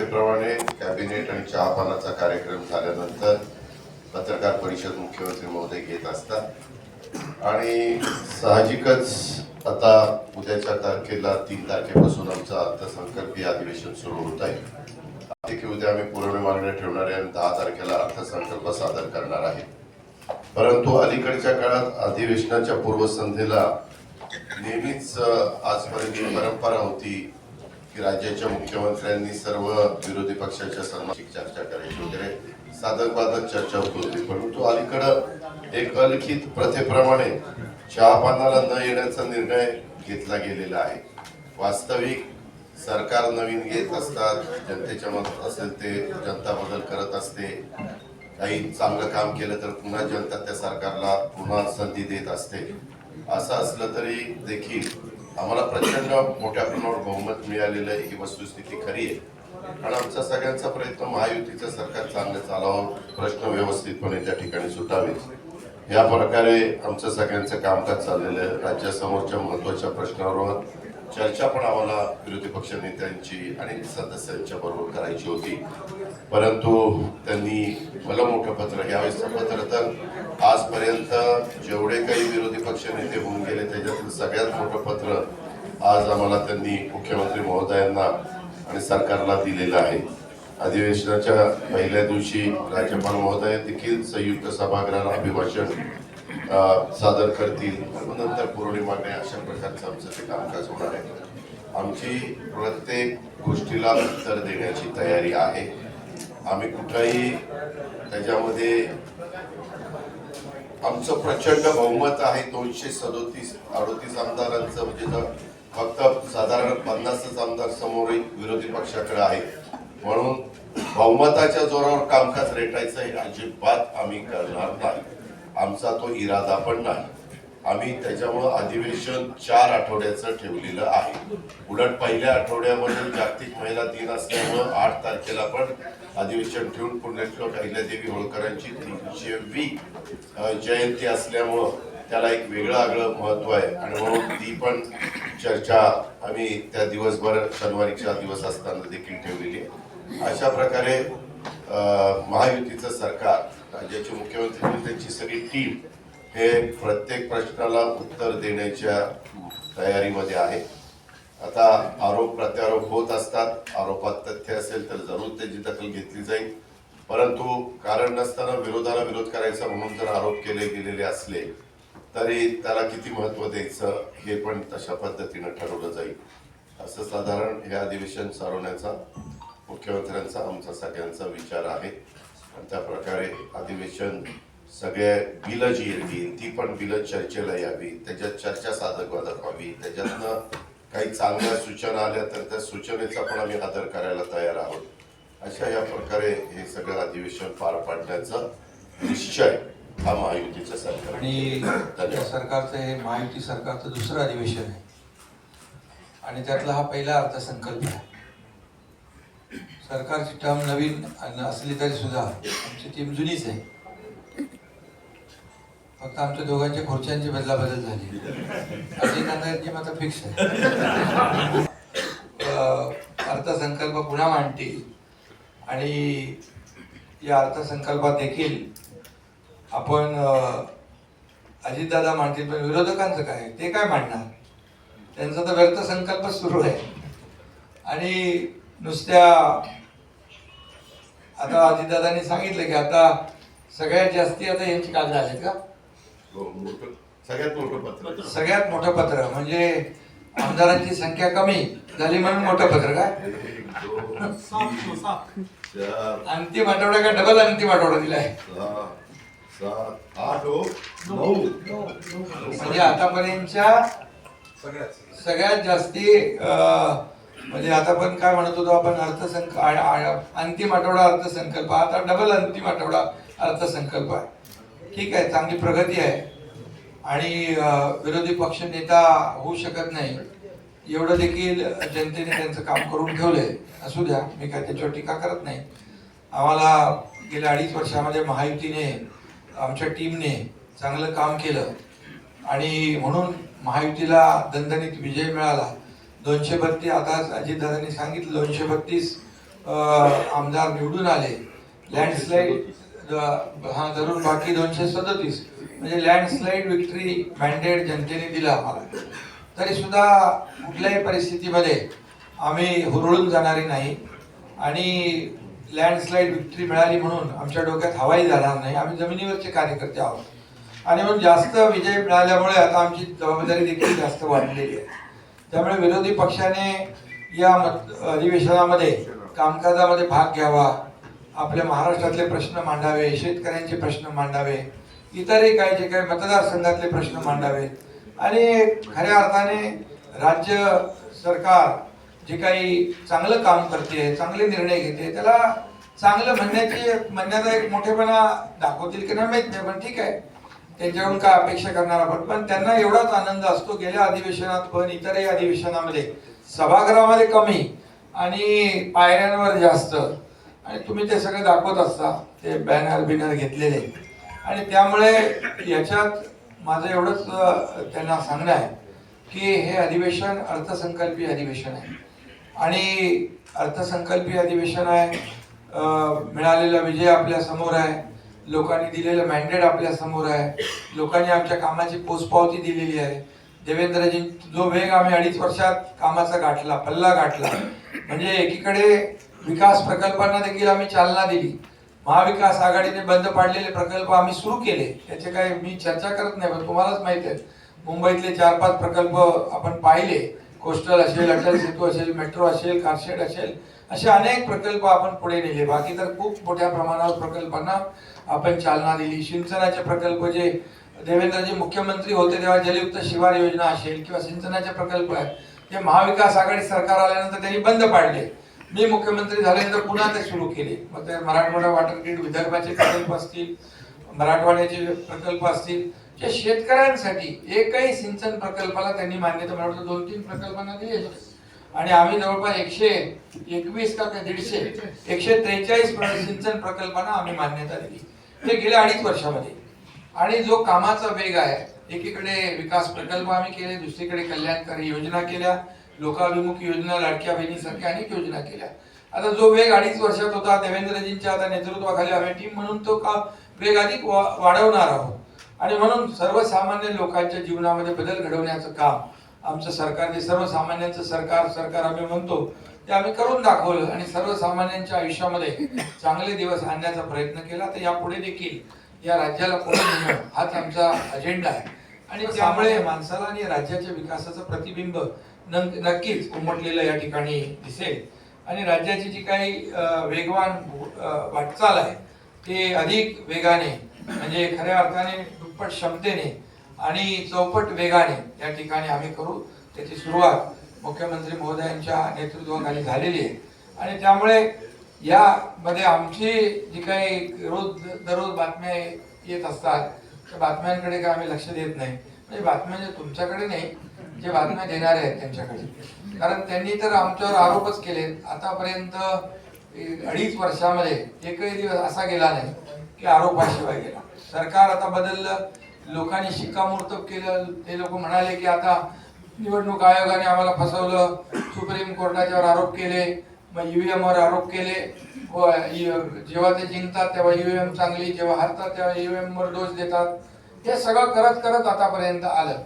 प्रथेप्रमाणे कॅबिनेट आणि चहापानाचा कार्यक्रम झाल्यानंतर पत्रकार परिषद मुख्यमंत्री महोदय घेत असतात. आणि साहजिकच आता उद्याच्या तारखेला तीन तारखेपासून आमचं अर्थसंकल्पीय अधिवेशन सुरू होत आहे. की उद्या आम्ही पुरवणी मागण्या ठेवणार आहे आणि दहा तारखेला अर्थसंकल्प सादर करणार आहे. परंतु अलीकडच्या काळात अधिवेशनाच्या पूर्वसंध्येला नेहमीच आजपर्यंत परंपरा होती की राज्याच्या मुख्यमंत्र्यांनी सर्व विरोधी पक्षाच्या सन्मानिक चर्चा करायची वगैरे साधक बाधक चर्चा होत होती. परंतु अलीकडं एक अलिखित प्रथेप्रमाणे चहापानाला न येण्याचा निर्णय घेतला गेलेला आहे. वास्तविक सरकार नवीन घेत असतात जनतेच्या मनात असेल ते जनता बदल करत असते. काही चांगलं काम केलं तर पुन्हा जनता त्या सरकारला पुन्हा संधी देत असते. असं असलं तरी देखील आम्हाला प्रचंड मोठ्या प्रमाणावर बहुमत मिळालेलं आहे. ही वस्तुस्थिती खरी आहे. आणि आमचा सगळ्यांचा प्रयत्न महायुतीचं सरकार चांगलं चालावं प्रश्न व्यवस्थितपणे त्या ठिकाणी सुटावेत. या प्रकारे आमचं सगळ्यांचं कामकाज चाललेलं आहे. राज्यासमोरच्या महत्त्वाच्या प्रश्नावर चर्चा पण आम्हाला विरोधी पक्ष नेत्यांची आणि सदस्यांच्या बरोबर करायची होती. परंतु त्यांनी मला मोठं पत्र यावेळेसचं पत्र तर आजपर्यंत जेवढे काही विरोधी पक्ष नेते होऊन गेले त्याच्यातील सगळ्यात मोठं पत्र आज आम्हाला त्यांनी मुख्यमंत्री महोदयांना आणि सरकारला दिलेलं आहे. अधिवेशनाच्या पहिल्या दिवशी राज्यपाल महोदय देखील संयुक्त सभागृहाला अभिभाषण सादर करतील. नंतर पुरवणी मागण्या अशा प्रकारचं आमचं ते कामकाज होणार आहे. आमची प्रत्येक गोष्टीला उत्तर देण्याची तयारी आहे. आम्ही कुठंही त्याच्यामध्ये आमचं प्रचंड बहुमत आहे दोनशे सदोतीस अडोतीस आमदारांचं म्हणजे फक्त साधारण पन्नासच आमदार समोर विरोधी पक्षाकडे आहे. म्हणून बहुमताच्या जोरावर कामकाज रेटायचं हे अजिबात आम्ही करणार नाही. आमचा तो इरादा पण नाही. आम्ही त्याच्यामुळं अधिवेशन चार आठवड्याचं ठेवलेलं आहे. उलट पहिल्या आठवड्यामध्ये जागतिक महिला दिन असल्यामुळं आठ तारखेला पण अधिवेशन ठेवून पुण्यश्लोक अहिल्यादेवी होळकरांची तीनशेवी जयंती असल्यामुळं त्याला एक वेगळं आगळं महत्त्व आहे. आणि म्हणून ती पण चर्चा आम्ही त्या दिवसभर शनिवारीच्या दिवस असताना देखील ठेवलेली आहे. अशा प्रकारे महायुतीचं सरकार राज्याचे मुख्यमंत्री त्यांची सगळी टीम हे प्रत्येक प्रश्नाला उत्तर देण्याच्या तयारीमध्ये आहे. आता आरोप प्रत्यारोप होत असतात. आरोपात तथ्य असेल तर जरूर त्याची दखल घेतली जाईल. परंतु कारण नसताना विरोधाला विरोध करायचा म्हणून जर आरोप केले गेलेले असले तरी त्याला किती महत्त्व द्यायचं हे पण तशा पद्धतीनं ठरवलं जाईल. असं साधारण हे अधिवेशन चालवण्याचा मुख्यमंत्र्यांचा आमचा सगळ्यांचा विचार आहे. आणि त्या प्रकारे अधिवेशन सगळे बिलं जी येतील ती पण बिलं चर्चेला यावी त्याच्यात चर्चा साधक वादक व्हावी त्याच्यातनं काही चांगल्या सूचना आल्या तर त्या सूचनेचा पण आम्ही आदर करायला तयार आहोत. अशा या प्रकारे हे सगळं अधिवेशन पार पाडण्याचा निश्चय हा महायुतीचा सरकार आणि त्या सरकारचं हे महायुती सरकारचं दुसरं अधिवेशन आहे. आणि त्यातला हा पहिला अर्थसंकल्प आहे. सरकारची टर्म नवीन असली तरी सुद्धा आमची टीम जुनीच आहे. फक्त आमच्या दोघांच्या खुर्च्यांची बदलाबदल झाली. अजित टीम आता फिक्स आहे. अर्थसंकल्प पुन्हा मांडतील. आणि या अर्थसंकल्पात देखील आपण अजितदादा मांडतील पण विरोधकांचं काय? ते काय मांडणार? त्यांचा तर व्यर्थ संकल्प सुरू आहे. आणि नुसत्या आता अजितदादांनी सांगितलं की आता सगळ्यात जास्ती आता यांची कागद आहेत का? मोठं- सगळ्यात मोठं पत्र. सगळ्यात मोठं पत्र म्हणजे आमदारांची संख्या कमी झाली म्हणून मोठं पत्र काय एक दोन तीन चार. अंतिम आठवडा का? डबल अंतिम आठवडा दिलाय. सहा सात आठ हो. नऊ. म्हणजे आतापर्यंतच्या सगळ्यात जास्ती अं, म्हणजे आता पण काय म्हणत होतो आपण अर्थसंक आ- आ- अंतिम आठवडा अर्थसंकल्प. आता डबल अंतिम आठवडा अर्थसंकल्प आहे. ठीक आहे चांगली प्रगती आहे. आणि विरोधी पक्ष नेता होऊ शकत नाही. एवढं देखील जनतेने त्यांचं काम करून ठेवलंय. असू द्या मी काय त्याच्यावर टीका करत नाही. आम्हाला गेल्या अडीच वर्षामध्ये महायुतीने आमच्या टीमने चांगलं काम केलं. आणि म्हणून महायुतीला दणदणीत विजय मिळाला. दोनशे बत्तीस आता अजितदादांनी सांगितलं दोनशे बत्तीस आमदार निवडून आले. लँडस्लाईड हा धरून बाकी दोनशे सदतीस. म्हणजे लँडस्लाईड विक्ट्री मॅन्डेट जनतेने दिला आम्हाला. तरी सुद्धा कुठल्याही परिस्थितीमध्ये आम्ही हुरळून जाणारी नाही. आणि लँडस्लाईड विक्ट्री मिळाली म्हणून आमच्या डोक्यात हवाई जाणार नाही. आम्ही जमिनीवरचे कार्यकर्ते आहोत. आणि म्हणून जास्त विजय मिळाल्यामुळे आता आमची जबाबदारी देखील जास्त वाढलेली आहे. त्यामुळे विरोधी पक्षाने या मत अधिवेशनामध्ये कामकाजामध्ये भाग घ्यावा. आपल्या महाराष्ट्रातले प्रश्न मांडावे शेतकऱ्यांचे प्रश्न मांडावे इतरही काही जे काही मतदारसंघातले प्रश्न मांडावे. आणि खऱ्या अर्थाने राज्य सरकार जे काही चांगलं काम करते चांगले निर्णय घेते त्याला चांगलं म्हणण्याची म्हणण्याचा एक मोठेपणा दाखवतील की नाही माहीत नाही पण ठीक आहे. त्यांच्याकडून काय अपेक्षा करणार आपण? पण त्यांना एवढाच आनंद असतो गेल्या अधिवेशनात पण इतरही अधिवेशनामध्ये सभागृहामध्ये कमी आणि पायऱ्यांवर जास्त. आणि तुम्ही ते सगळं दाखवत असता ते बॅनर बिनर घेतलेले. आणि त्यामुळे याच्यात माझं एवढंच त्यांना सांगणं आहे की हे अधिवेशन अर्थसंकल्पीय अधिवेशन आहे. आणि अर्थसंकल्पीय अधिवेशन आहे मिळालेला विजय आपल्यासमोर आहे लोकांनी दिलेलं मॅन्डेट आपल्यासमोर आहे लोकांनी आमच्या कामाची पोचपावती दिलेली आहे. देवेंद्रजी जो वेग आम्ही अडीच वर्षात कामाचा गाठला पल्ला गाठला म्हणजे एकीकडे विकास प्रकल्पांना देखील आम्ही चालना दिली. महाविकास आघाडीने बंद पाडलेले प्रकल्प आम्ही सुरू केले. त्याचे काय मी चर्चा करत नाही पण तुम्हालाच माहिती आहे. मुंबईतले चार पाच प्रकल्प आपण पाहिले. कोस्टल असेल अटल सेतू असेल मेट्रो असेल कारशेड असेल असे अनेक प्रकल्प आपण पुढे नेले. बाकी तर खूप मोठ्या प्रमाणावर प्रकल्पांना आपण चालना दिली. सिंचनाचे प्रकल्प जे देवेंद्रजी मुख्यमंत्री होते तेव्हा जलयुक्त शिवार योजना असेल किंवा सिंचनाचे प्रकल्प आहेत ते महाविकास आघाडी सरकार आल्यानंतर त्यांनी बंद पाडले. मी मुख्यमंत्री झाल्यानंतर पुन्हा ते सुरू केले. मग ते मराठवाडा वॉटर ग्रीड विदर्भाचे प्रकल्प असतील मराठवाड्याचे प्रकल्प असतील जे शेतकऱ्यांसाठी एकही सिंचन प्रकल्पाला त्यांनी मान्यता मला वाटतं दोन तीन प्रकल्पांना दिले. आणि आम्ही जवळपास एकशे एकवीस का दीडशे एकशे त्रेचाळीस सिंचन प्रकल्पांना आम्ही मान्यता दिली. हे गेल्या अडीच वर्षामध्ये. आणि जो कामाचा वेग आहे एकीकडे विकास प्रकल्प आम्ही केले दुसरीकडे कल्याणकारी योजना केल्या लोकाभिमुख योजना लाडक्या बहिणीसारख्या अनेक योजना केल्या. आता जो वेग अडीच वर्षात होता देवेंद्रजींच्या आता नेतृत्वाखाली आम्ही टीम म्हणून तो का वेग अधिक वा- वाढवणार आहोत? आणि म्हणून सर्वसामान्य लोकांच्या जीवनामध्ये बदल घडवण्याचं काम आमचं सरकार जे सर्वसामान्यांचं सरकार सरकार आम्ही म्हणतो ते आम्ही करून दाखवलं आणि सर्वसामान्यांच्या आयुष्यामध्ये चांगले दिवस आणण्याचा प्रयत्न केला. तर यापुढे देखील या राज्याला पुढे नेणं हाच आमचा अजेंडा आहे. आणि त्यामुळे माणसाला आणि राज्याच्या विकासाचं प्रतिबिंब नक्कीच उमटलेलं या ठिकाणी दिसेल. आणि राज्याची जी काही वेगवान वाटचाल आहे ते अधिक वेगाने म्हणजे खऱ्या अर्थाने दुप्पट क्षमतेने आणि चौपट वेगाने या ठिकाणी आम्ही करू. त्याची सुरुवात मुख्यमंत्री महोदयांच्या नेतृत्वाखाली झालेली आहे. आणि त्यामुळे यामध्ये आमची जी काही रोज दररोज बातम्या येत असतात त्या बातम्यांकडे काय आम्ही लक्ष देत नाही. म्हणजे बातम्या जे तुमच्याकडे नाही जे बातम्या देणारे आहेत त्यांच्याकडे. कारण त्यांनी तर आमच्यावर आरोपच केले. आतापर्यंत अडीच वर्षामध्ये एकही दिवस असा गेला नाही की आरोपाशिवाय गेला. सरकार आता बदललं लोकांनी शिक्कामोर्तब केलं. ते लोक म्हणाले की आता निवडणूक आयोगाने आम्हाला फसवलं. सुप्रीम कोर्टाच्यावर आरोप केले. मग ईव्हीएम वर आरोप केले. व जेव्हा ते जिंकतात तेव्हा ईव्हीएम चांगली जेव्हा हरतात तेव्हा ईव्हीएम वर दोष देतात. हे सगळं करत करत आतापर्यंत आलं.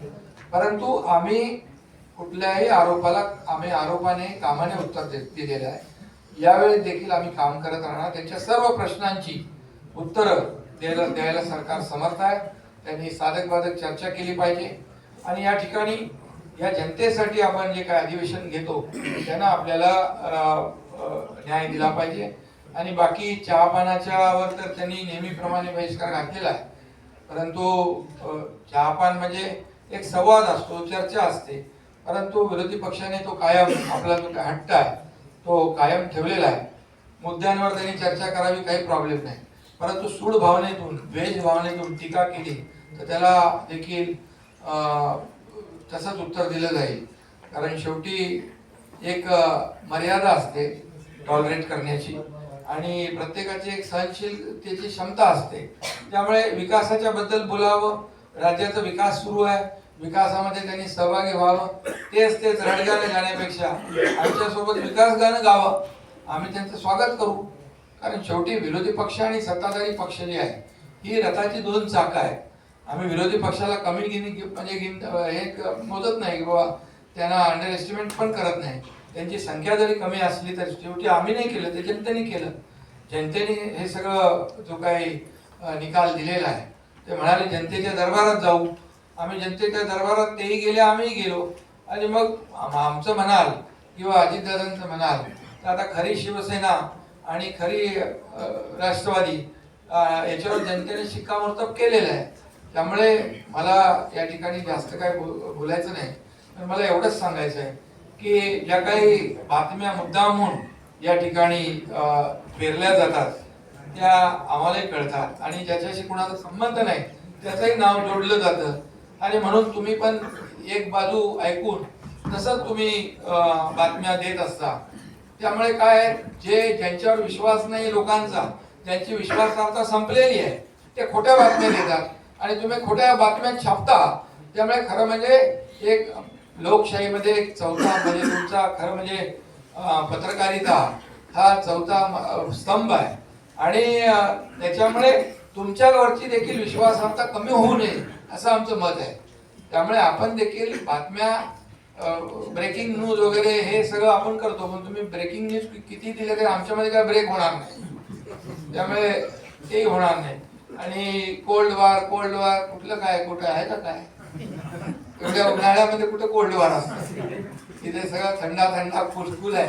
परंतु आम्ही कुठल्याही आरोपाला आम्ही आरोपाने कामाने उत्तर दिलेलं आहे. यावेळी देखील आम्ही काम करत राहणार. त्यांच्या सर्व प्रश्नांची उत्तरं द्यायला द्यायला सरकार समर्थ आहे. त्यांनी साधक बाधक चर्चा केली पाहिजे. आणि या ठिकाणी या जनतेसाठी आपण जे काय अधिवेशन घेतो त्यांना आपल्याला न्याय दिला पाहिजे. आणि बाकी चहापानाच्यावर तर त्यांनी नेहमीप्रमाणे बहिष्कार घातलेला आहे. परंतु चहापान म्हणजे एक संवाद असतो चर्चा असते. परंतु विरोधी पक्षाने तो कायम आपला जो काय हट्ट आहे तो कायम ठेवलेला आहे. मुद्द्यांवर त्यांनी चर्चा करावी काही प्रॉब्लेम नाही. परंतु सूड भावनेतून द्वेष भावनेतून टीका केली तर त्याला देखील तसंच उत्तर दिलं जाईल. कारण शेवटी एक मर्यादा असते टॉलरेट करण्याची. आणि प्रत्येकाची एक सहनशीलतेची क्षमता असते. त्यामुळे विकासाच्या बद्दल बोलावं राज्याचा विकास सुरू आहे. विकासामध्ये त्यांनी सहभागी व्हावं. तेच तेच रडगाणं गाण्यापेक्षा आमच्यासोबत विकास गाणं गावं. आम्ही त्यांचं स्वागत करू. कारण शेवटी विरोधी पक्ष आणि सत्ताधारी पक्ष जे आहे ही रथाची दोन चाकं आहेत. आम्ही विरोधी पक्षाला कमी गिनी म्हणजे गिन हे मोजत नाही की बाबा त्यांना अंडर एस्टिमेट पण करत नाही. त्यांची संख्या जरी कमी असली तर शेवटी आम्ही नाही केलं ते जनतेने केलं. जनतेने हे सगळं जो काही निकाल दिलेला आहे ते म्हणाले जनतेच्या दरबारात जाऊ. आम्ही जनतेच्या दरबारात तेही गेले आम्हीही गेलो. आणि मग आमचं म्हणाल किंवा अजितदादांचं म्हणाल तर आता खरी शिवसेना आणि खरी राष्ट्रवादी याच्यावर जनतेने शिक्कामोर्तब केलेलं आहे. त्यामुळे मला या ठिकाणी जास्त काय बो- बोलायचं नाही. पण मला एवढंच सांगायचं आहे की ज्या काही बातम्या मुद्दामून या ठिकाणी पेरल्या जातात त्या आम्हालाही कळतात. आणि ज्याच्याशी कुणाचा संबंध नाही त्याचंही नाव जोडलं जातं. आणि म्हणून तुम्ही पण एक बाजू ऐकून तसंच तुम्ही बातम्या देत असता. त्यामुळे काय जे ज्यांच्यावर विश्वास नाही लोकांचा त्यांची विश्वासार्हता संपलेली आहे ते खोट्या बातम्या देतात. आणि तुम्ही खोट्या बातम्या छापता त्यामुळे खरं म्हणजे एक लोकशाहीमध्ये एक चौथा म्हणजे तुमचा खरं म्हणजे पत्रकारिता हा चौथा स्तंभ आहे. आणि त्याच्यामुळे तुमच्यावरची देखील विश्वासार्हता कमी होऊ नये असं आमचं मत आहे. त्यामुळे आपण देखील बातम्या ब्रेकिंग न्यूज वगैरे हे सगळं आपण करतो पण तुम्ही ब्रेकिंग न्यूज किती दिले तरी आमच्यामध्ये काय ब्रेक होणार नाही. त्यामुळे ते होणार नाही. आणि कोल्ड वार कोल्ड वार कुठलं काय कुठं आहे का काय? एवढ्या उन्हाळ्यामध्ये कुठं कोल्ड वार असतं? तिथे सगळं थंडा थंडा फुलफुल आहे.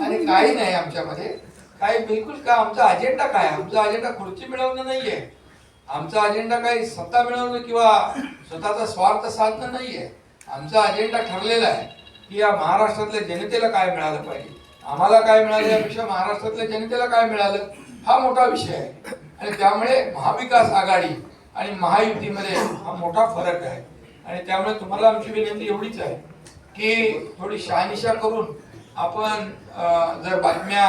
आणि काही नाही आमच्यामध्ये. काय बिलकुल काय आमचा अजेंडा काय? आमचा अजेंडा खुर्ची मिळवणं नाहीये. आमचा अजेंडा काही सत्ता मिळवणं किंवा स्वतःचा स्वार्थ साधणं नाहीये. आमचा अजेंडा ठरलेला आहे की या महाराष्ट्रातल्या जनतेला काय मिळालं पाहिजे. आम्हाला काय मिळालं यापेक्षा महाराष्ट्रातल्या जनतेला काय मिळालं हा मोठा विषय आहे. आणि त्यामुळे महाविकास आघाडी आणि महायुतीमध्ये हा मोठा फरक आहे. आणि त्यामुळे तुम्हाला आमची विनंती एवढीच आहे की थोडी शहानिशा करून आपण जर बातम्या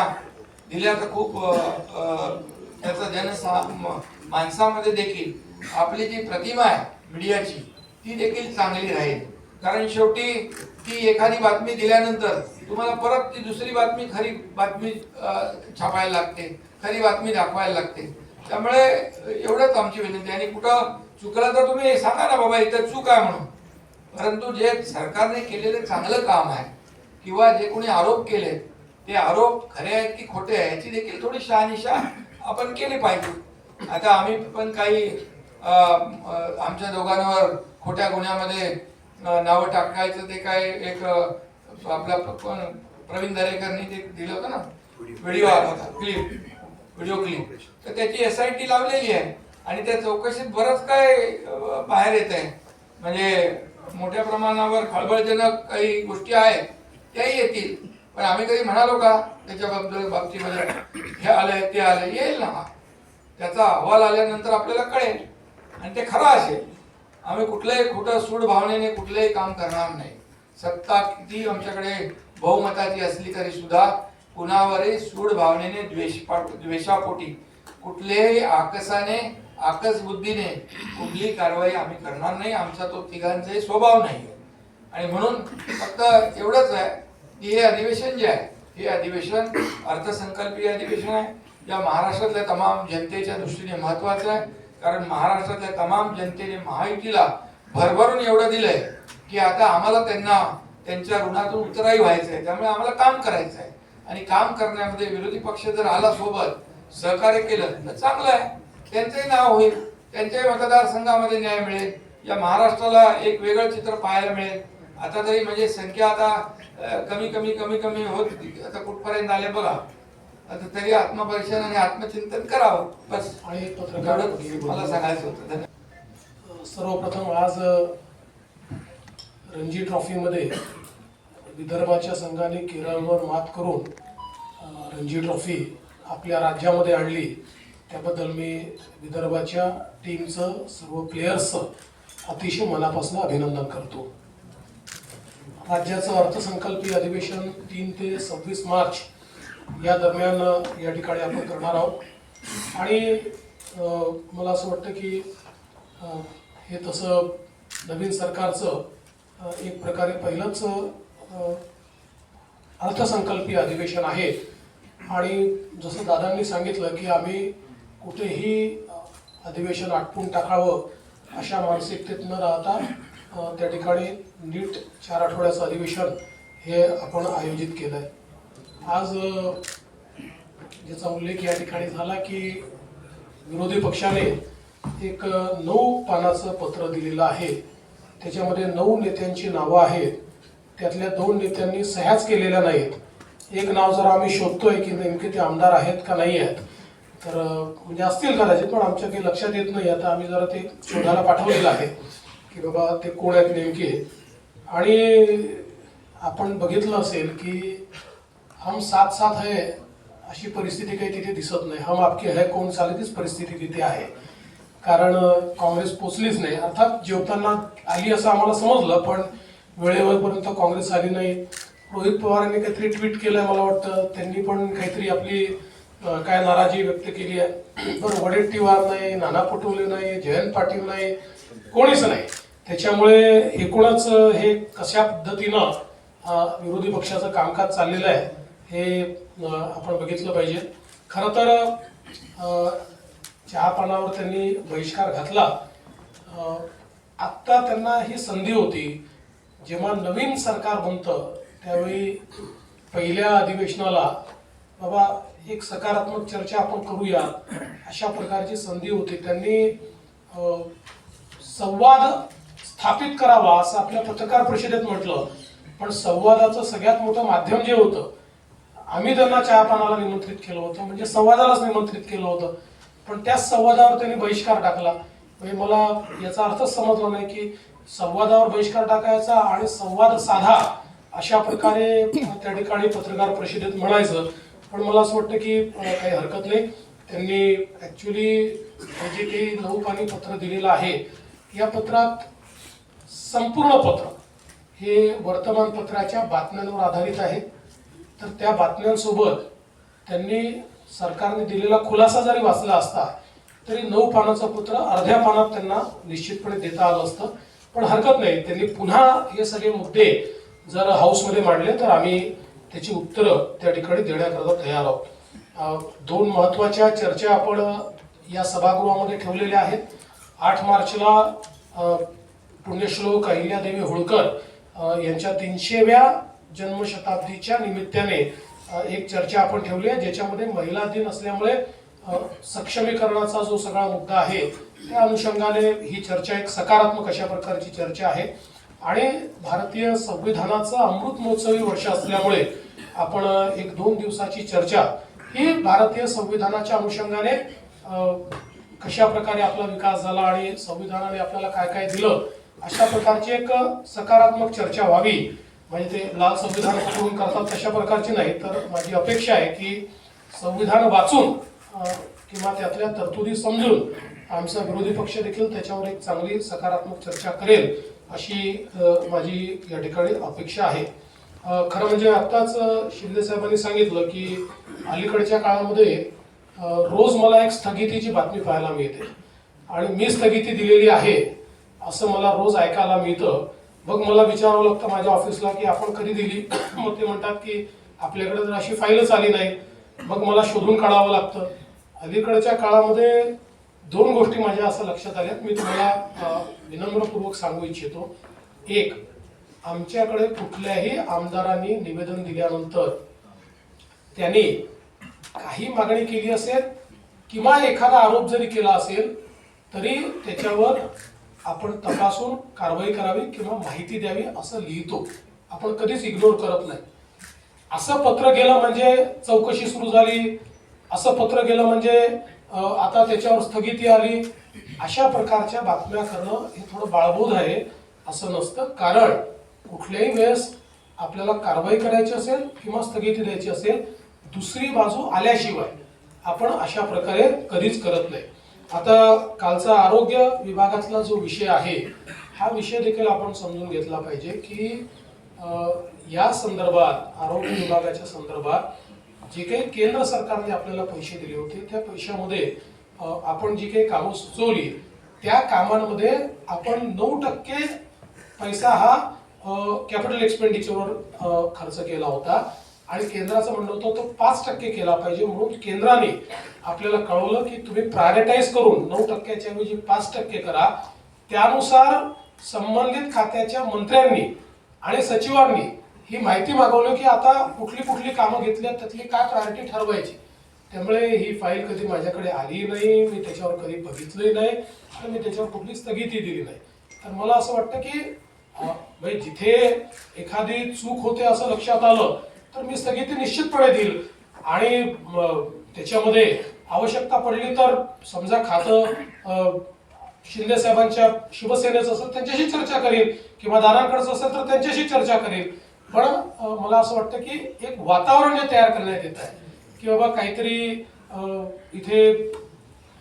दिल्या तर खूप त्याचा जनसा माणसामध्ये देखील आपली जी प्रतिमा आहे मीडियाची ती देखील चांगली राहील. कारण शेवटी ती एखादी बातमी दिल्यानंतर तुम्हाला परत ती दुसरी बातमी खरी बातमी छापायला लागते खरी बातमी दाखवायला लागते. त्यामुळे एवढंच आमची विनंती आहे. आणि कुठं चुकलं तर तुम्ही सांगा ना बाबा इथं चूक आहे म्हणून. परंतु जे सरकारने केलेलं चांगलं काम आहे किंवा जे कोणी आरोप केले ते आरोप खरे आहेत की खोटे आहेत याची देखील थोडी शहानिशा आपण केली पाहिजे. आता आम्ही पण काही आमच्या दोघांवर खोट्या गुन्ह्यामध्ये नावं टाकायचं ते काय एक आपला प्रवीण दरेकरनी ते दिलं होतं ना? व्हिडिओ आला होता क्लिप व्हिडिओ क्लिप तर त्याची एस आय टी लावलेली आहे आणि त्या चौकशीत बरंच काय बाहेर येत आहे. म्हणजे मोठ्या प्रमाणावर खळबळजनक काही गोष्टी आहेत त्याही येतील. पण आम्ही कधी म्हणालो का त्याच्याबद्दल बाबतीमध्ये हे आलंय ते आलंय येईल ना. त्याचा अहवाल आल्यानंतर आपल्याला कळेल. आणि ते खरं असेल. आम्ही कुठल्याही खोटं सूड भावनेने कुठलंही काम करणार नाही. सत्ता किती आमच्याकडे बहुमताची असली तरी सुद्धा कुणावरही सूड भावनेने द्वेष द्वेषापोटी कुठल्याही आकसाने आकस बुद्धीने कुठली कारवाई आम्ही करणार नाही. आमचा तो तिघांचाही स्वभाव नाही आणि म्हणून फक्त एवढंच आहे. की हे अधिवेशन जे आहे हे अधिवेशन अर्थसंकल्पीय अधिवेशन आहे. या महाराष्ट्रातल्या तमाम जनतेच्या दृष्टीने महत्वाचं आहे. कारण महाराष्ट्रातल्या तमाम जनतेने महायुतीला भरभरून एवढं दिलंय की आता आम्हाला त्यांना त्यांच्या ऋणातून उतराई व्हायचं आहे. त्यामुळे आम्हाला काम करायचं आहे. आणि काम करण्यामध्ये विरोधी पक्ष जर आला सोबत सहकार्य केलं तर चांगलं आहे. त्यांचंही नाव होईल. त्यांच्याही मतदारसंघामध्ये न्याय मिळेल. या महाराष्ट्राला एक वेगळं चित्र पाहायला मिळेल. आता तरी म्हणजे संख्या आता कमी कमी कमी कमी होत आता कुठपर्यंत आले बघा. आता तरी आत्मपरीक्षण आणि आत्मचिंतन करावं. बस. आणि मला सांगायचं होतं. सर्वप्रथम आज रणजी ट्रॉफीमध्ये विदर्भाच्या संघाने केरळवर मात करून रणजी ट्रॉफी आपल्या राज्यामध्ये आणली. त्याबद्दल मी विदर्भाच्या टीमचं सर्व प्लेयर्सचं अतिशय मनापासून अभिनंदन करतो. राज्याचं अर्थसंकल्पीय अधिवेशन तीन ते सव्वीस मार्च या दरम्यान या ठिकाणी आपण करणार आहोत. आणि मला असं वाटतं की हे तसं नवीन सरकारचं एक प्रकारे पहिलंच अर्थसंकल्पीय अधिवेशन आहे. आणि जसं दादांनी सांगितलं की आम्ही कुठेही अधिवेशन आटपून टाकावं अशा मानसिकतेत न राहता त्या ठिकाणी नीट चार आठवड्याचं अधिवेशन हे आपण आयोजित केलं आहे आज ज्याचा उल्लेख या ठिकाणी झाला की विरोधी पक्षाने एक नऊ पानाचं पत्र दिलेलं आहे. त्याच्यामध्ये नऊ नेत्यांची नावं आहेत. त्यातल्या दोन नेत्यांनी सह्याच केलेल्या नाहीत. एक नाव जर आम्ही शोधतोय की नेमके ते आमदार आहेत का नाही आहेत तर म्हणजे असतील कदाचित पण आमच्या काही लक्षात येत नाही. आता आम्ही जरा ते शोधायला पाठवलेलं आहे. की बाबा ते कोण आहेत नेमके? आणि आपण बघितलं असेल की हम साथ साथ है अशी परिस्थिती काही तिथे दिसत नाही. हम आपके है कोण चाले तीच परिस्थिती तिथे आहे. कारण काँग्रेस पोचलीच नाही. अर्थात जेवताना आली असं आम्हाला समजलं पण वेळेवरपर्यंत काँग्रेस आली नाही. रोहित पवारांनी काहीतरी ट्विट केलंय मला वाटतं. त्यांनी पण काहीतरी आपली काय नाराजी व्यक्त केली आहे. पण वडेट्टीवार नाही नाना पटोले नाही जयंत पाटील नाही कोणीच नाही. त्याच्यामुळे एकूणच हे कशा पद्धतीनं विरोधी पक्षाचं कामकाज चाललेलं आहे हे आपण बघितलं पाहिजे. खरं तर चहापानावर त्यांनी बहिष्कार घातला. आत्ता त्यांना ही संधी होती. जेव्हा नवीन सरकार बनतं त्यावेळी पहिल्या अधिवेशनाला बाबा एक सकारात्मक चर्चा आपण करूया. अशा प्रकारची संधी होती. त्यांनी संवाद स्थापित करावा असं आपल्या पत्रकार परिषदेत म्हटलं. पण संवादाचं सगळ्यात मोठं माध्यम जे होतं आम्ही त्यांना चहापानाला निमंत्रित केलं होतं म्हणजे संवादालाच निमंत्रित केलं होतं. पण त्याच संवादावर त्यांनी बहिष्कार टाकला. म्हणजे मला याचा अर्थच समजला नाही की संवादावर बहिष्कार टाकायचा आणि संवाद साधा अशा प्रकारे त्या ठिकाणी पत्रकार परिषदेत म्हणायचं. पण मला असं वाटतं की काही हरकत नाही. त्यांनी ऍक्च्युली जे काही नऊ पाणी पत्र दिलेलं आहे या पत्रात संपूर्ण पत्र. हे वर्तमानपत्राच्या बातम्यांवर आधारित आहे. तर त्या बातम्यांसोबत त्यांनी सरकारने दिलेला खुलासा जरी वाचला असता तरी नऊ पानाचं पत्र अर्ध्या पानात त्यांना निश्चितपणे देता आलं असतं. पण हरकत नाही त्यांनी पुन्हा हे सगळे मुद्दे जर हाऊसमध्ये मांडले तर आम्ही त्याची उत्तरं त्या ठिकाणी देण्याकरता तयार आहोत. दोन महत्त्वाच्या चर्चा आपण या सभागृहामध्ये ठेवलेल्या आहेत. आठ मार्चला पुण्यश्लोक अहिल्यादेवी होळकर यांच्या तीनशेव्या जन्मशताब्दीच्या निमित्ताने एक चर्चा आपण ठेवली आहे ज्याच्यामध्ये महिला दिन असल्यामुळे सक्षमीकरणाचा जो सगळा मुद्दा आहे त्या अनुषंगाने ही चर्चा एक सकारात्मक अशा प्रकारची चर्चा आहे. आणि भारतीय संविधानाचं अमृत महोत्सवी वर्ष असल्यामुळे आपण एक दोन दिवसाची चर्चा ही भारतीय संविधानाच्या अनुषंगाने कशा प्रकारे आपला विकास झाला आणि संविधानाने आपल्याला काय काय दिलं अशा प्रकारची एक सकारात्मक चर्चा व्हावी. म्हणजे ते लाल संविधान करून करतात तशा प्रकारची नाही तर माझी अपेक्षा आहे की संविधान वाचून किंवा त्यातल्या तरतुदी समजून आमचा विरोधी पक्ष देखील त्याच्यावर एक चांगली सकारात्मक चर्चा करेल अशी माझी या ठिकाणी अपेक्षा आहे. खरं म्हणजे आत्ताच शिंदे साहेबांनी सांगितलं की अलीकडच्या काळामध्ये रोज मला एक स्थगितीची बातमी पाहायला मिळते. आणि मी स्थगिती दिलेली आहे. असं मला रोज ऐकायला मिळतं. मग मला विचारावं लागतं माझ्या ऑफिसला की आपण कधी दिली? मग ते म्हणतात की आपल्याकडे जर अशी फाईलच आली नाही. मग मला शोधून काढावं लागतं. अलीकडच्या काळामध्ये दोन गोष्टी माझ्या असं लक्षात आल्यात. मी तुम्हाला विनम्रपूर्वक सांगू इच्छितो. एक आमच्याकडे कुठल्याही आमदारांनी निवेदन दिल्यानंतर त्यांनी काही मागणी केली असेल किंवा एखादा आरोप जरी केला असेल तरी त्याच्यावर आपण तपासून कारवाई करावी किंवा माहिती द्यावी असं लिहितो. आपण कधीच इग्नोर करत नाही. असं पत्र गेलं म्हणजे चौकशी सुरू झाली. असं पत्र गेलं म्हणजे आता त्याच्यावर स्थगिती आली. अशा प्रकारच्या बातम्या करणं हे थोडं बाळबोध आहे असं नसतं. कारण कुठल्याही वेळेस आपल्याला कारवाई करायची असेल किंवा स्थगिती द्यायची असेल दुसरी बाजू आल्याशिवाय आपण अशा प्रकारे कधीच करत नाही. आता कालचा आरोग्य विभागातला जो विषय आहे हा विषय देखील आपण समजून घेतला पाहिजे की या संदर्भात आरोग्य विभागाच्या संदर्भात जे काही केंद्र सरकारने आपल्याला पैसे दिले होते त्या पैशामध्ये आपण जी काही कामं सुचवली त्या कामांमध्ये आपण नऊ टक्के पैसा हा कॅपिटल एक्सपेंडिचरवर खर्च केला होता. आणि केंद्राचं म्हणणं होतं तो पाच टक्के केला पाहिजे. म्हणून केंद्राने आपल्याला कळवलं की तुम्ही प्रायोरिटाईज करून नऊ टक्क्याच्या ऐवजी पाच टक्के करा. त्यानुसार संबंधित खात्याच्या मंत्र्यांनी आणि सचिवांनी ही माहिती मागवली की आता कुठली कुठली कामं घेतली त्यातली काय प्रायोरिटी ठरवायची. त्यामुळे ही फाईल कधी माझ्याकडे आली नाही मी त्याच्यावर कधी बघितलंही नाही आणि मी त्याच्यावर कुठली स्थगिती दिली नाही. तर मला असं वाटतं की म्हणजे जिथे एखादी चूक होते असं लक्षात आलं तर मी स्थगिती निश्चितपणे देईल. आणि त्याच्यामध्ये आवश्यकता पडली तर समजा खातं शिंदे साहेबांच्या शिवसेनेचं असेल त्यांच्याशी चर्चा करेल किंवा दारांकडचं असेल तर त्यांच्याशी चर्चा करेल पण मला असं वाटतं की एक वातावरण तयार करण्यात येत आहे की बाबा काहीतरी इथे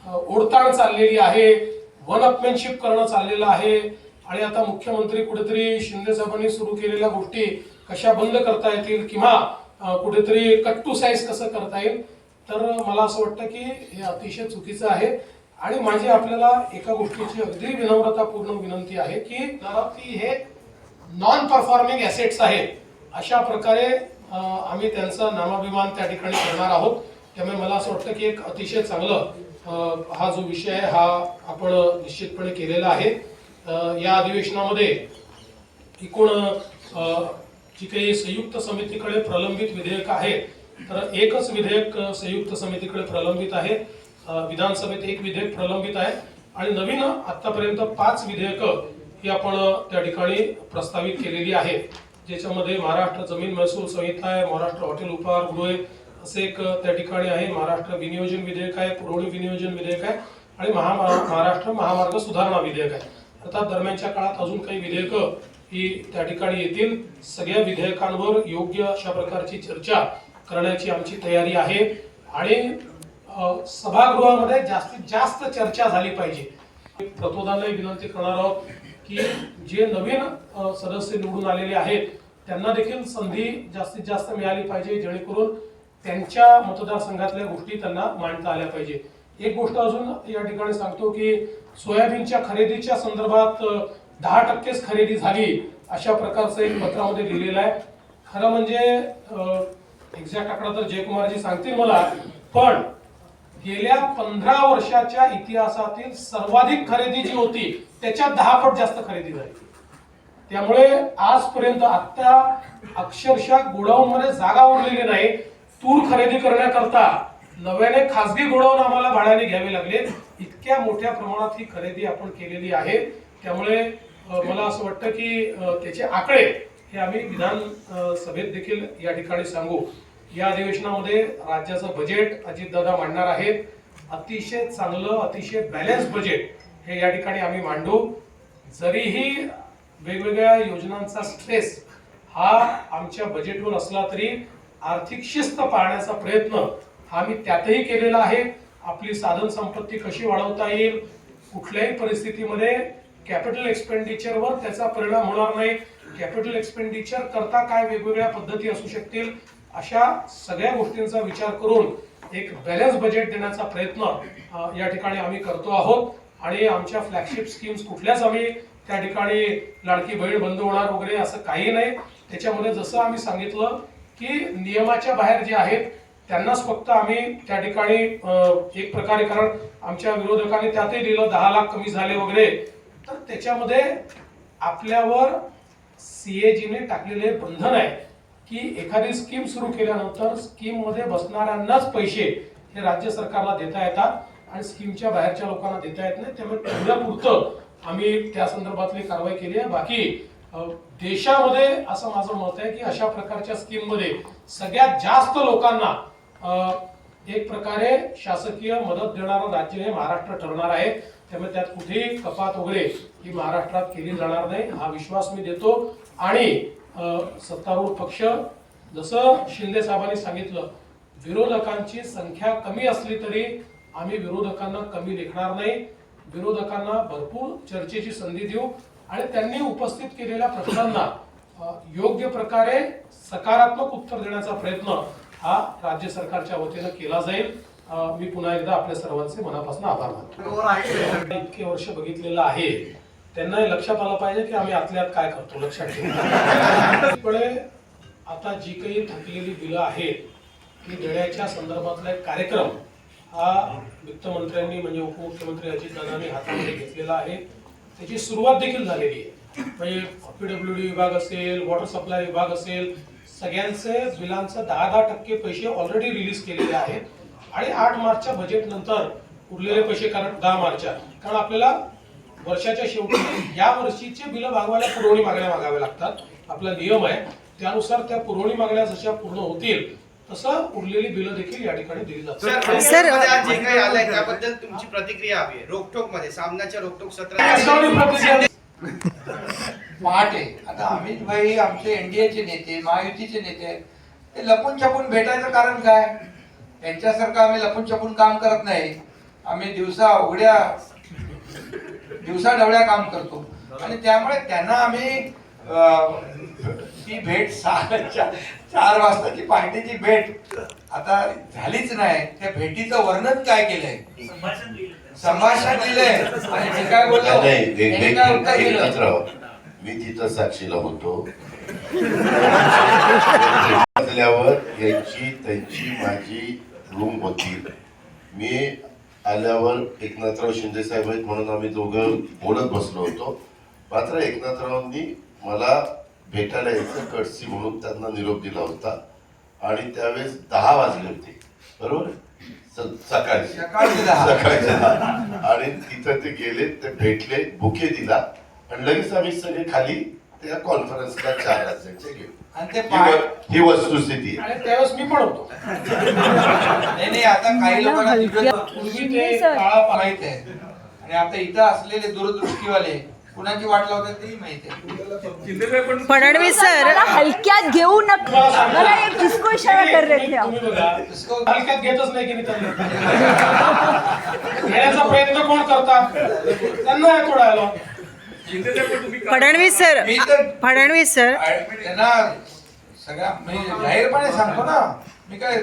ओढताण चाललेली आहे वन अपमॅनशिप करणं चाललेलं आहे. आणि आता मुख्यमंत्री कुठेतरी शिंदे साहेबांनी सुरू केलेल्या गोष्टी कशा बंद करता येतील किंवा कुठेतरी कट टू साईज कसं करता येईल तर मला असं वाटतं की हे अतिशय चुकीचं आहे. आणि माझी आपल्याला एका गोष्टीची अगदी विनम्रतापूर्ण विनंती आहे की जरा ती हे नॉन परफॉर्मिंग ॲसेट्स आहेत. अशा प्रकारे आम्ही त्यांचा नामाभिमान त्या ठिकाणी करणार आहोत. त्यामुळे मला असं वाटतं की एक अतिशय चांगलं हा जो विषय आहे हा आपण निश्चितपणे केलेला आहे. या अधिवेशनामध्ये एकूण जी काही संयुक्त समितीकडे प्रलंबित विधेयक आहे तर एकच विधेयक संयुक्त समितीकडे प्रलंबित आहे. विधानसभेत एक विधेयक प्रलंबित आहे. आणि नवीन आतापर्यंत पाच विधेयकं ही आपण त्या ठिकाणी प्रस्तावित केलेली आहेत ज्याच्यामध्ये महाराष्ट्र जमीन महसूल संहिता आहे महाराष्ट्र हॉटेल उपहार गृहे असे एक त्या ठिकाणी आहे. महाराष्ट्र विनियोजन विधेयक आहे पुरवणी विनियोजन विधेयक आहे आणि महा महाराष्ट्र महामार्ग सुधारणा विधेयक आहे. अर्थात दरम्यानच्या काळात अजून काही विधेयकं ही त्या ठिकाणी येतील. सगळ्या विधेयकांवर योग्य अशा प्रकारची चर्चा करण्याची आमची तयारी आहे. आणि सभागृहामध्ये जास्तीत जास्त चर्चा झाली पाहिजे. प्रतोदाला विनंती करणार आहोत की जे नवीन सदस्य निवडून आलेले आहेत त्यांना देखील संधी जास्तीत जास्त मिळाली पाहिजे जेणेकरून त्यांच्या मतदारसंघातल्या गोष्टी त्यांना मांडता आल्या पाहिजे. एक गोष्ट अजून या ठिकाणी सांगतो की सोयाबीनच्या खरेदीच्या संदर्भात दहा टक्केच खरेदी झाली अशा प्रकारचं एक पत्रामध्ये लिहिलेलं आहे. खरं म्हणजे एक्झॅक्ट आकडा तर जयकुमारजी सांगतील मला पण गेल्या पंधरा वर्षाच्या इतिहासातील सर्वाधिक खरेदी जी होती त्याच्यात दहा पट जास्त खरेदी झाली. त्यामुळे आजपर्यंत आता अक्षरशः गोडाऊन मध्ये जागा उरलेली नाही. तूर खरेदी करण्याकरता नव्याने खासगी गोडाऊन आम्हाला भाड्याने घ्यावे लागले. इतक्या मोठ्या प्रमाणात ही खरेदी आपण केलेली आहे. त्यामुळे मला असं वाटतं की त्याचे आकडे हे आम्ही विधान सभेत देखील या ठिकाणी सांगू. या अधिवेशनामध्ये राज्याचं बजेट अजितदादा मांडणार आहेत. अतिशय चांगलं अतिशय बॅलन्स बजेट हे या ठिकाणी आम्ही मांडू. जरीही वेगवेगळ्या योजनांचा स्ट्रेस हा आमच्या बजेटवर असला तरी आर्थिक शिस्त पाळण्याचा प्रयत्न हा मी त्यातही केलेला आहे. आपली साधन संपत्ती कशी वाढवता येईल कुठल्याही परिस्थितीमध्ये कॅपिटल एक्सपेंडिचरवर त्याचा परिणाम होणार नाही. कॅपिटल एक्सपेंडिचर करता काय वेगवेगळ्या पद्धती असू शकतील? अशा सगळ्या गोष्टींचा विचार करून एक बॅलन्स बजेट देण्याचा प्रयत्न या ठिकाणी आम्ही करतो आहोत. आणि आमच्या फ्लॅगशिप स्कीम्स कुठल्याच आम्ही त्या ठिकाणी लाडकी बहीण बंद होणार वगैरे असं काही नाही. त्याच्यामध्ये जसं आम्ही सांगितलं की नियमाच्या बाहेर जे आहेत त्यांनाच फक्त आम्ही त्या ठिकाणी एक प्रकारे कारण आमच्या विरोधकांनी त्यातही दिलं दहा लाख कमी झाले वगैरे. तर त्याच्यामध्ये आपल्यावर सीएजीने टाकलेले बंधन आहे की एखादी स्कीम सुरू केल्यानंतर स्कीममध्ये बसणाऱ्यांनाच पैसे हे राज्य सरकारला देता येतात आणि स्कीमच्या बाहेरच्या लोकांना देता येत नाही. त्यामुळे तेवढ्या पुरतं आम्ही त्या संदर्भातली कारवाई केली आहे. बाकी देशामध्ये असं माझं मत आहे की अशा प्रकारच्या स्कीममध्ये सगळ्यात जास्त लोकांना एक प्रकारे शासकीय मदत देणारं राज्य हे महाराष्ट्र ठरणार आहे. त्यामुळे त्यात कुठेही कपात वगैरे ही महाराष्ट्रात केली जाणार नाही हा विश्वास मी देतो. आणि सत्तारूढ पक्ष जसं शिंदे साहेबांनी सांगितलं विरोधकांची संख्या कमी असली तरी आम्ही विरोधकांना कमी लेखणार नाही. विरोधकांना भरपूर चर्चेची संधी देऊ. आणि त्यांनी उपस्थित केलेल्या प्रश्नांना योग्य प्रकारे सकारात्मक उत्तर देण्याचा प्रयत्न हा राज्य सरकारच्या वतीनं केला जाईल. मी पुन्हा एकदा आपल्या सर्वांचे मनापासून आभार मानतो. इतके वर्ष बघितलेलं आहे त्यांना लक्षात आलं पाहिजे की आम्ही आतल्यात काय करतो लक्षात ठेवा. पुढे आता जी काही थकलेली बिलं आहेत ती देण्याच्या संदर्भातला एक कार्यक्रम हा वित्तमंत्र्यांनी म्हणजे उपमुख्यमंत्री अजितदादांनी हातामध्ये घेतलेला आहे. त्याची सुरुवात देखील झालेली आहे. म्हणजे पीडब्ल्यू डी विभाग असेल वॉटर सप्लाय विभाग असेल सगळ्यांचे बिलांचं दहा दहा टक्के पैसे ऑलरेडी रिलीज केलेले आहेत. आणि आठ मार्चच्या बजेट नंतर उरलेले पैसे कारण दहा मार्चच्या. कारण आपल्याला वर्षाच्या शेवटी या वर्षीचे बिलं भागवायला पुरवणी मागण्या मागाव्या लागतात. आपला नियम आहे. त्यानुसार त्या पुरवणी मागण्या जशा पूर्ण होतील तसं उरलेली बिलं देखील या ठिकाणी दिली जातात. सरमध्ये आज जे काही आलंय त्याबद्दल तुमची प्रतिक्रिया हवी आहे. रोकटोकमध्ये सामन्याच्या रोकटोक सत्रात पहाटे आता अमित भाई आमचे एनडीएचे नेते महायुतीचे नेते ते लपून छपून भेटायचं कारण काय? त्यांच्यासारखं आम्ही लपून छपून काम करत नाही. आम्ही दिवसा उघड्या दिवसा डवळ्या काम करतो. आणि त्यामुळे त्यांना आम्ही ती भेट सहा चा- चार वाजताची पहाटेची भेट आता झालीच नाही. त्या भेटीचं वर्णन काय केलंय? संभाषण दिलंय. आणि जे काय बोललो? एक- काय उत्तर दिलं. मी तिथं साक्षीला होतो. असल्यावर यांची त्यांची माझी रूम होती मी आल्यावर एकनाथराव शिंदे साहेब आहेत म्हणून आम्ही दोघं बोलत बसलो होतो. मात्र एकनाथरावांनी मला भेटायला यायचं कडसी म्हणून त्यांना निरोप दिला होता. आणि त्यावेळेस दहा वाजले होते. बरोबर? सकाळी. दहा. आणि तिथं ते गेले ते भेटले बुके दिला. आणि लगेच आम्ही सगळे खाली त्या कॉन्फरन्सला चार राज्यांचे गेलो. आणि ते ही व- ही वस्तुस्थिती आहे आणि त्यावेळेस मी पण होतो. नाही नाही आता काही लोकांना दिवस- पूर्वी ते काळा माहीत आहे आणि आता इथं असलेले दूरदृष्टीवाले कुणाची वाट लावतात तेही माहीत आहे. फडणवीस सर. मला हलक्यात घेऊ नका मला एक किसको इशारा कर रहे थे आप तुम्ही बघा इसको- हलक्यात घेतच नाही की त्यांना. घेण्याचा प्रयत्न कोण करतात? त्यांना थोडा आलो फडणवीस सर मी तर फडणवीस सर. त्यांना सगळ्या मी जाहीरपणे सांगतो ना. मी काय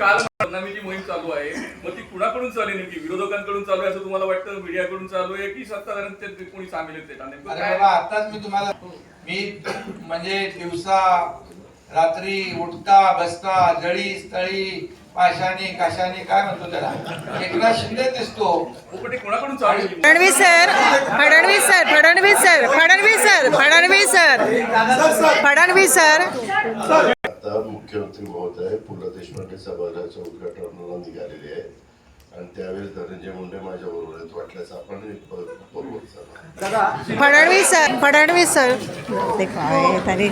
काल बदनामीची मोहीम चालू आहे. मग ती कुणाकडून चालू आहे नेमकी? विरोधकांकडून चालू आहे असं तुम्हाला वाटतं? मीडियाकडून चालू आहे की कोणी सामील आहेत त्याच्यात? नेमकं अरे काय? बाबा आताच मी तुम्हाला मी म्हणजे दिवसा रात्री उठता बसता जळी स्थळी काशाने काय म्हणतो त्याला? एकनाथ शिंदे दिसतो आहे? Fadnavis sir Fadnavis sir Fadnavis sir Fadnavis sir Fadnavis sir Fadnavis sir. आता मुख्यमंत्री महोदय पु ल देशपांडे सभागृहाच्या उद्घाटनाला निघालेले आहेत. आणि त्यावेळेस धनंजय मुंडे माझ्या बरोबर आहेत वाटल्यास आपण बरोबर फडणवीस सर फडणवीस सर. ते काय तरी